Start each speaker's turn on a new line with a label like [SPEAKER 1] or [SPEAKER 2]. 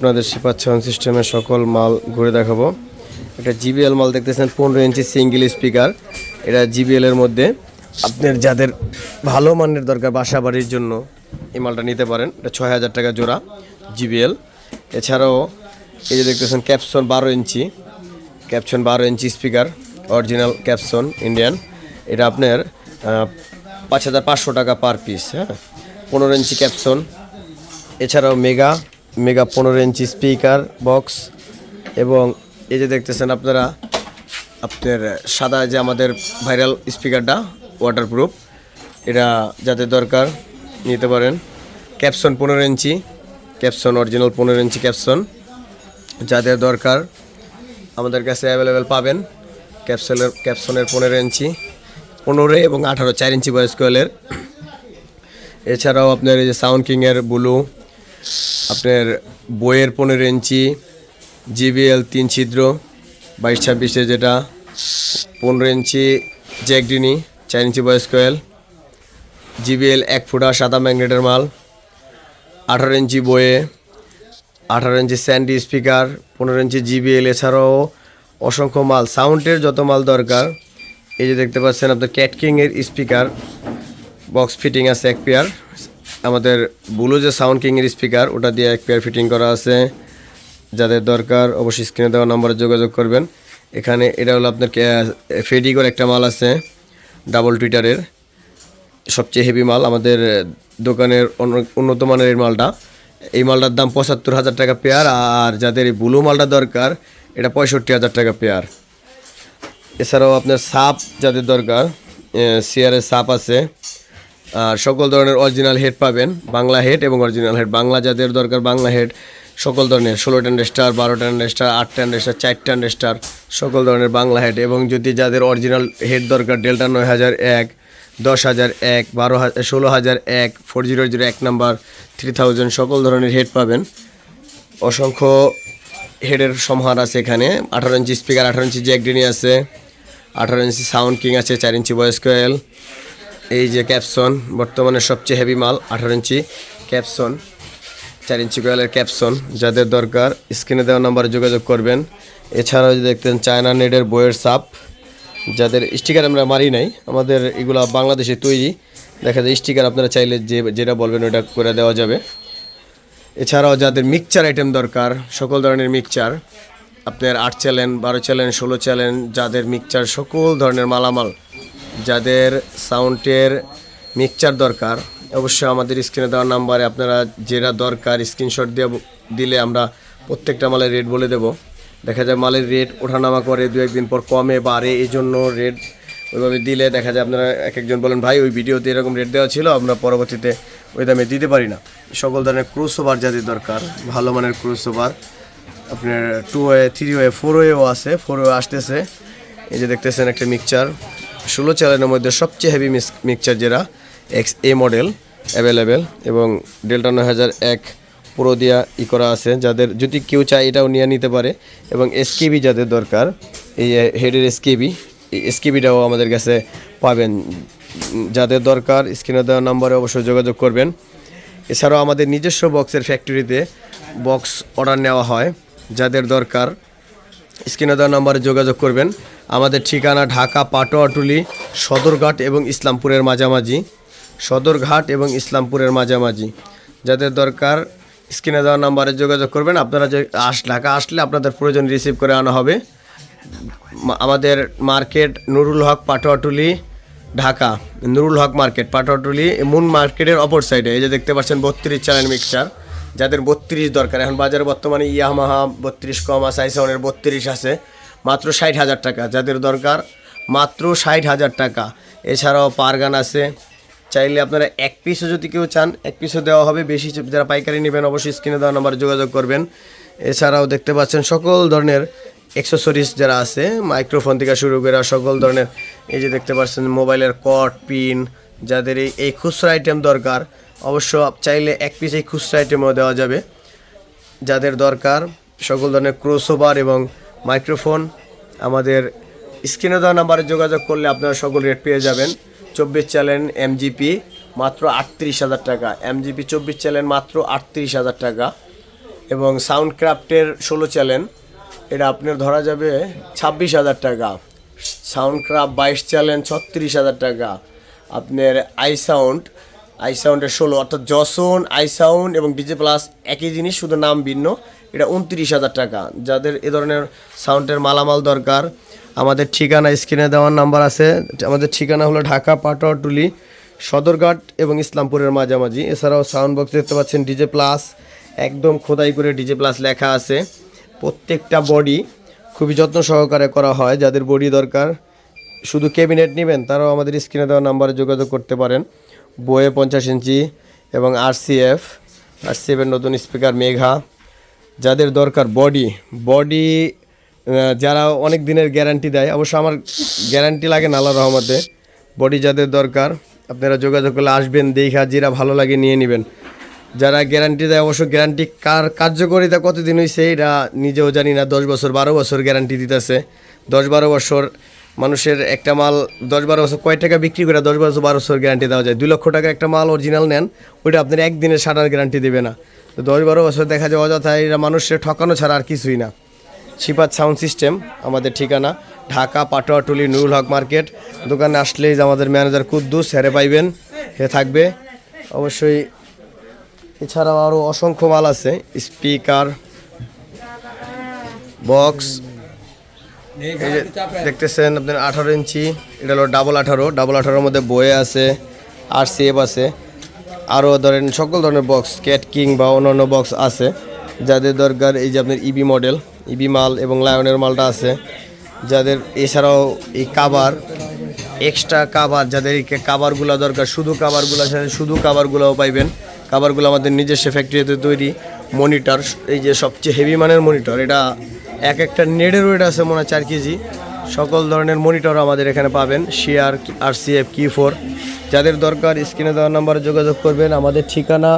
[SPEAKER 1] আপনাদের শিপার সাউন্ড সিস্টেমের সকল মাল ঘুরে দেখাবো। এটা জিবিএল মাল দেখতেছেন, পনেরো ইঞ্চি সিঙ্গেল স্পিকার এটা জিবিএল এর মধ্যে আপনার যাদের ভালো মানের দরকার বাসা বাড়ির জন্য এই মালটা নিতে পারেন। এটা ছয় হাজার টাকা জোড়া জিবিএল এছাড়াও এই যে দেখতেছেন ক্যাপসন বারো ইঞ্চি ক্যাপসন বারো inch speaker original Capson Indian এটা আপনার পাঁচ হাজার পাঁচশো টাকা পার পিস হ্যাঁ? পনেরো ইঞ্চি ক্যাপসন এছাড়াও মেগা মেগা পনেরো ইঞ্চি স্পিকার বক্স এবং এই যে দেখতেছেন আপনারা, আপনার সাদা যে আমাদের ভাইরাল স্পিকারটা ওয়াটারপ্রুফ এটা যাদের দরকার, নিতে পারেন। ক্যাপসন পনেরো ইঞ্চি ক্যাপসন অরিজিনাল পনেরো ইঞ্চি ক্যাপসন যাদের দরকার, আমাদের কাছে অ্যাভেলেবেল পাবেন। ক্যাপসুলের ক্যাপসনের পনেরো ইঞ্চি পনেরো এবং আঠারো, চার ইঞ্চি বয়স কোয়েলের এছাড়াও আপনার এই যে সাউন্ড কিংয়ের ব্লু আপনার বইয়ের পনেরো ইঞ্চি জিবিএল তিন ছিদ্র, বাইশ ছাব্বিশে যেটা, পনেরো ইঞ্চি জ্যাকডিনি চার ইঞ্চি বয়স কোয়েল জিবিএল এক ফুটা সাদা ম্যাগনেটের মাল, আঠারো ইঞ্চি বইয়ে, আঠারো ইঞ্চি স্যান্ডি স্পিকার পনেরো ইঞ্চি জিবিএল এছাড়াও অসংখ্য মাল সাউন্ডের যত মাল দরকার, এই যে দেখতে পাচ্ছেন আপনার ক্যাটকিংয়ের স্পিকার বক্স ফিটিং আছে এক পেয়ার আমাদের ব্লু যে সাউন্ড কিংয়ের স্পিকার ওটা দিয়ে এক পেয়ার ফিটিং করা আছে। যাদের দরকার, অবশ্যই স্ক্রিনে দেওয়া নম্বরে যোগাযোগ করবেন। এখানে এটা হলো আপনার ফেডিগোর একটা মাল আছে ডাবল টুইটারের সবচেয়ে হেভি মাল আমাদের দোকানের উন্নত মানের এই মালটা। এই মালটার দাম পঁচাত্তর হাজার টাকা পেয়ার আর যাদের এই ব্লু মালটা দরকার, এটা পঁয়ষট্টি হাজার টাকা পেয়ার এছাড়াও আপনার সাপ যাদের দরকার সিয়ারের সাপ আছে। আর সকল ধরনের অরিজিনাল হেড পাবেন, বাংলা হেড এবং অরিজিনাল হেড বাংলা যাদের দরকার, বাংলা হেড সকল ধরনের ষোলো টেন স্টার বারো টেন স্টার আট টেন স্টার চার টেন স্টার সকল ধরনের বাংলা হেড এবং যদি যাদের অরিজিনাল হেড দরকার ডেল্টা নয় হাজার এক, দশ হাজার এক, বারো হাজার, ষোলো হাজার এক ফোর জিরো জিরো এক নাম্বার থ্রি থাউজেন্ড সকল ধরনের হেড পাবেন। অসংখ্য হেডের সমাহার আছে এখানে। আঠারো ইঞ্চি স্পিকার আঠারো ইঞ্চি জ্যাকডিনি আছে, আঠারো ইঞ্চি সাউন্ড কিং আছে, চার ইঞ্চি ভয়েস কোয়েল এই যে ক্যাপসন, বর্তমানে সবচেয়ে হেভি মাল, আঠারো ইঞ্চি ক্যাপসন, চার ইঞ্চি কোয়েলের ক্যাপসন। যাদের দরকার, স্ক্রিনে দেওয়া নাম্বারে যোগাযোগ করবেন। এছাড়াও যদি দেখতেন চায়না নেডের বইয়ের সাপ, যাদের স্টিকার আমরা মারি নাই, আমাদের এগুলা বাংলাদেশে তৈরি। দেখা যায় স্টিকার আপনারা চাইলে যে, যেটা বলবেন ওটা করে দেওয়া যাবে। এছাড়াও যাদের মিক্সচার আইটেম দরকার, সকল ধরনের মিক্সচার, আপনার আট চ্যালেন, বারো চ্যালেন, ষোলো চ্যালেন, যাদের মিক্সচার সকল ধরনের মালামাল যাদের সাউন্ডের মিক্সচার দরকার, অবশ্যই আমাদের স্ক্রিনে দেওয়া নাম্বারে আপনারা যেটা দরকার স্ক্রিনশট দিয়ে দিলে আমরা প্রত্যেকটা মালের রেট বলে দেব। দেখা যায় মালের রেট ওঠানামা করে, দু একদিন পর কমে, বাড়ে এই জন্য রেট ওইভাবে দিলে দেখা যায় আপনারা এক একজন বলেন, ভাই, ওই ভিডিওতে এরকম রেট দেওয়া ছিল, আমরা পরবর্তীতে ওই দামে দিতে পারি না। সকল ধরনের ক্রুজ ওভার যাদের দরকার, ভালো মানের ক্রুজ ওভার আপনার two way three way four ওয়েও আছে ফোর ওয়ে আসতেছে। এই যে দেখতেছেন একটা মিক্সচার ষোলো চ্যানেলের মধ্যে সবচেয়ে হেভি মিক্সচার যেটা এক্স এ মডেল অ্যাভেলেবেল এবং ডেল্টা নয় হাজার এক পুরো দিয়া ই করা আছে। যাদের যদি কেউ চায় এটাও নিয়ে নিতে পারে এবং এসকেবি যাদের দরকার, এই হেডের এসকেবি এসকেবিটাও আমাদের কাছে পাবেন। যাদের দরকার স্ক্রিনে দেওয়া নাম্বারে অবশ্যই যোগাযোগ করবেন। এছাড়াও আমাদের নিজস্ব বক্সের ফ্যাক্টরিতে বক্স অর্ডার নেওয়া হয়। যাদের দরকার স্ক্রিনে দেওয়া নাম্বারে যোগাযোগ করবেন। আমাদের ঠিকানা ঢাকা পাটোয়াটুলি সদরঘাট এবং ইসলামপুরের মাঝামাঝি। সদরঘাট এবং ইসলামপুরের মাঝামাঝি। যাদের দরকার, স্ক্রিনে দেওয়া নাম্বারে যোগাযোগ করবেন। আপনারা যে আস, ঢাকা আসলে আপনাদের প্রয়োজন রিসিভ করে আনা হবে। আমাদের market Nurul Haque Patuatuli Dhaka. Nurul Haque market Patuatuli Moon মার্কেটের অপর সাইডে। এই যে দেখতে পাচ্ছেন, বত্রিশ চ্যানেল মিক্সচার। যাদের বত্রিশ দরকার, এখন বাজারে বর্তমানে ইয়ামাহা বত্রিশ, কম আছে আইসনের বত্রিশ আছে। মাত্র ষাট হাজার টাকা। যাদের দরকার, মাত্র ষাট হাজার টাকা। এছাড়াও পারগান আছে। চাইলে আপনারা এক পিসও যদি কেউ চান, এক পিসও দেওয়া হবে। বেশি যারা পাইকারি নেবেন, অবশ্যই স্ক্রিনে দেওয়া নাম্বারে যোগাযোগ করবেন। এছাড়াও দেখতে পাচ্ছেন সকল ধরনের অ্যাক্সেসরিজ যারা আছে মাইক্রোফোন থেকে শুরু করে সকল ধরনের। এই যে দেখতে পাচ্ছেন মোবাইলের কট পিন, যাদের এই এই খুচরা আইটেম দরকার, অবশ্য চাইলে এক পিস এই খুচরা আইটেমও দেওয়া যাবে। যাদের দরকার, সকল ধরনের ক্রোসোভার এবং মাইক্রোফোন, আমাদের স্ক্রিনে দেওয়া নাম্বারে যোগাযোগ করলে আপনারা সকল রেট পেয়ে যাবেন। চব্বিশ চ্যানেল এমজিপি মাত্র আটত্রিশ হাজার টাকা। এমজিপি চব্বিশ চ্যানেল, মাত্র আটত্রিশ হাজার টাকা। এবং সাউন্ড ক্রাফটের ষোলো চ্যানেল, এটা আপনার ধরা যাবে ছাব্বিশ হাজার টাকা। সাউন্ড ক্রাফট বাইশ চ্যানেল, ছত্রিশ হাজার টাকা। আপনার আই সাউন্ড আই সাউন্ডের ষোলো, অর্থাৎ জসন আই সাউন্ড এবং ডিজে প্লাস একই জিনিস, শুধু নাম ভিন্ন। এটা উনত্রিশ হাজার টাকা। যাদের এ ধরনের সাউন্ডের মালামাল দরকার, আমাদের ঠিকানা স্ক্রিনে দেওয়ার নাম্বার আছে। আমাদের ঠিকানা হলো ঢাকা পাটোয়াটুলি সদরঘাট এবং ইসলামপুরের মাঝামাঝি। এছাড়াও সাউন্ড বক্স দেখতে পাচ্ছেন ডিজে প্লাস একদম খোদাই করে ডিজে প্লাস লেখা আছে। প্রত্যেকটা বডি খুবই যত্ন সহকারে করা হয়, যাদের বডি দরকার। শুধু ক্যাবিনেট নেবেন, তারাও আমাদের স্ক্রিনে দেওয়া নাম্বারে যোগাযোগ করতে পারেন। বইয়ে পঞ্চাশ ইঞ্চি এবং R C F R C এফের নতুন স্পিকার মেঘা যাদের দরকার বডি বডি যারা অনেক দিনের গ্যারান্টি দেয়, অবশ্য আমার গ্যারান্টি লাগে না আল্লাহ রহমতে। বডি যাদের দরকার, আপনারা যোগাযোগ করলে আসবেন, দেখা, যেটা ভালো লাগে নিয়ে নেবেন। যারা গ্যারান্টি দেয়, অবশ্য গ্যারান্টি কার কার্যকারিতা কতদিন হয়েছে এটা নিজেও জানি না, দশ বছর, বারো বছর গ্যারান্টি দিতেছে। দশ বারো বছর মানুষের একটা মাল, দশ বারো বছর, কয় টাকা বিক্রি করে দশ বারো বছর গ্যারান্টি দেওয়া যায়? দুই লক্ষ টাকা একটা মাল অরিজিনাল নেন, ওইটা আপনার একদিনের সাটার গ্যারান্টি দেবে না। তো দশ বারো বছর দেখা যায় অযথা এরা মানুষের ঠকানো ছাড়া আর কিছুই না। শিপাত সাউন্ড সিস্টেম, আমাদের ঠিকানা, ঢাকা পাটোয়াটুলি নুরুল হক মার্কেট। দোকানে আসলেই আমাদের ম্যানেজার কুদ্দুস হেরে পাইবেন হে থাকবে। অবশ্যই এছাড়াও আরও অসংখ্য মাল আছে, স্পিকার, বক্স। এই যে দেখতেছেন আপনার আঠারো ইঞ্চি, এটা হলো ডাবল আঠারো ডাবল আঠারোর মধ্যে বয়ে আছে, আর সেভ আছে। আরও ধরেন সকল ধরনের বক্স ক্যাট কিং বা অন্যান্য বক্স আছে। যাদের দরকার এই যে আপনার ইবি মডেল ইবি মাল এবং লায়নের মালটা আছে। যাদের এছাড়াও এই কাবার এক্সট্রা কাবার যাদের এই কাবারগুলো দরকার, শুধু কাবারগুলো আছে শুধু কাবারগুলোও পাইবেন। কাবারগুলো আমাদের নিজস্ব ফ্যাক্টরিতে তৈরি মনিটর এই যে সবচেয়ে হেভি মানের মনিটর এটা এক একটা নেডের ওয়েট আছে মনে হয় চার কেজি। সকল ধরনের মনিটর আমাদের এখানে পাবেন শিয়ার আর সি এফ কি ফোর যাদের দরকার স্ক্রিনে দেওয়ার নাম্বারে যোগাযোগ করবেন। আমাদের ঠিকানা